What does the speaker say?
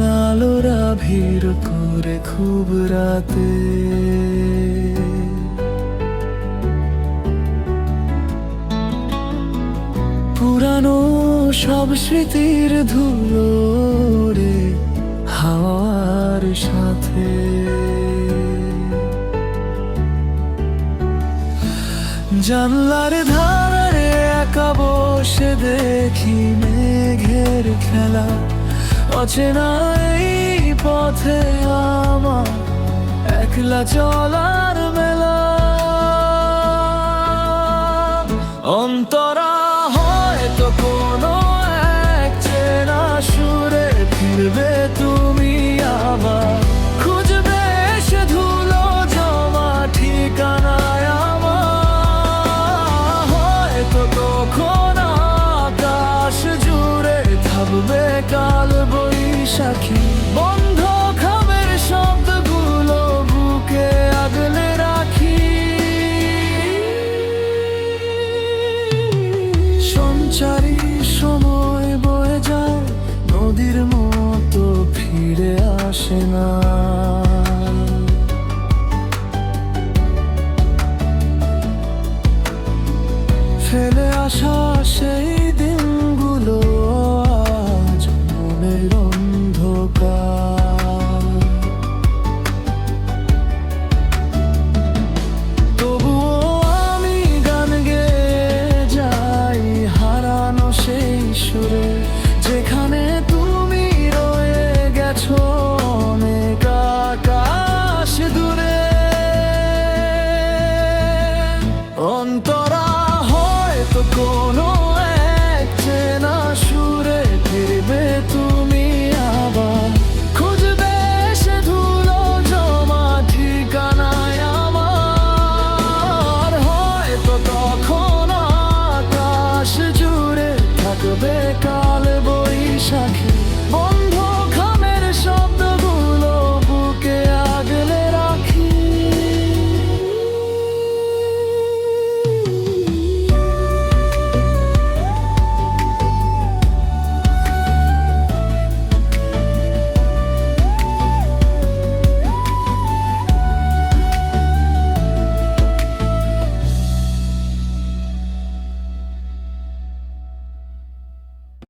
লালোরা ভিড় করে খুব রাতে। পুরানো সব স্মৃতির ধুলো রে হাওয়ার সাথে। জানলার ধারে একা বসে দেখি মেঘের খেলা অচেনা এই পথে আমার একলা চলার মেলা। অন্তরা হয়তো কোনো এক চেনা সুরে ফিরবে তুমি সাক্ষী। বন্ধ খামের শব্দগুলো বুকে আগলে রাখি। সঞ্চারী সময় বয়ে যায়, নদীর মতো ফিরে আসে না। ফেলে আসা সেই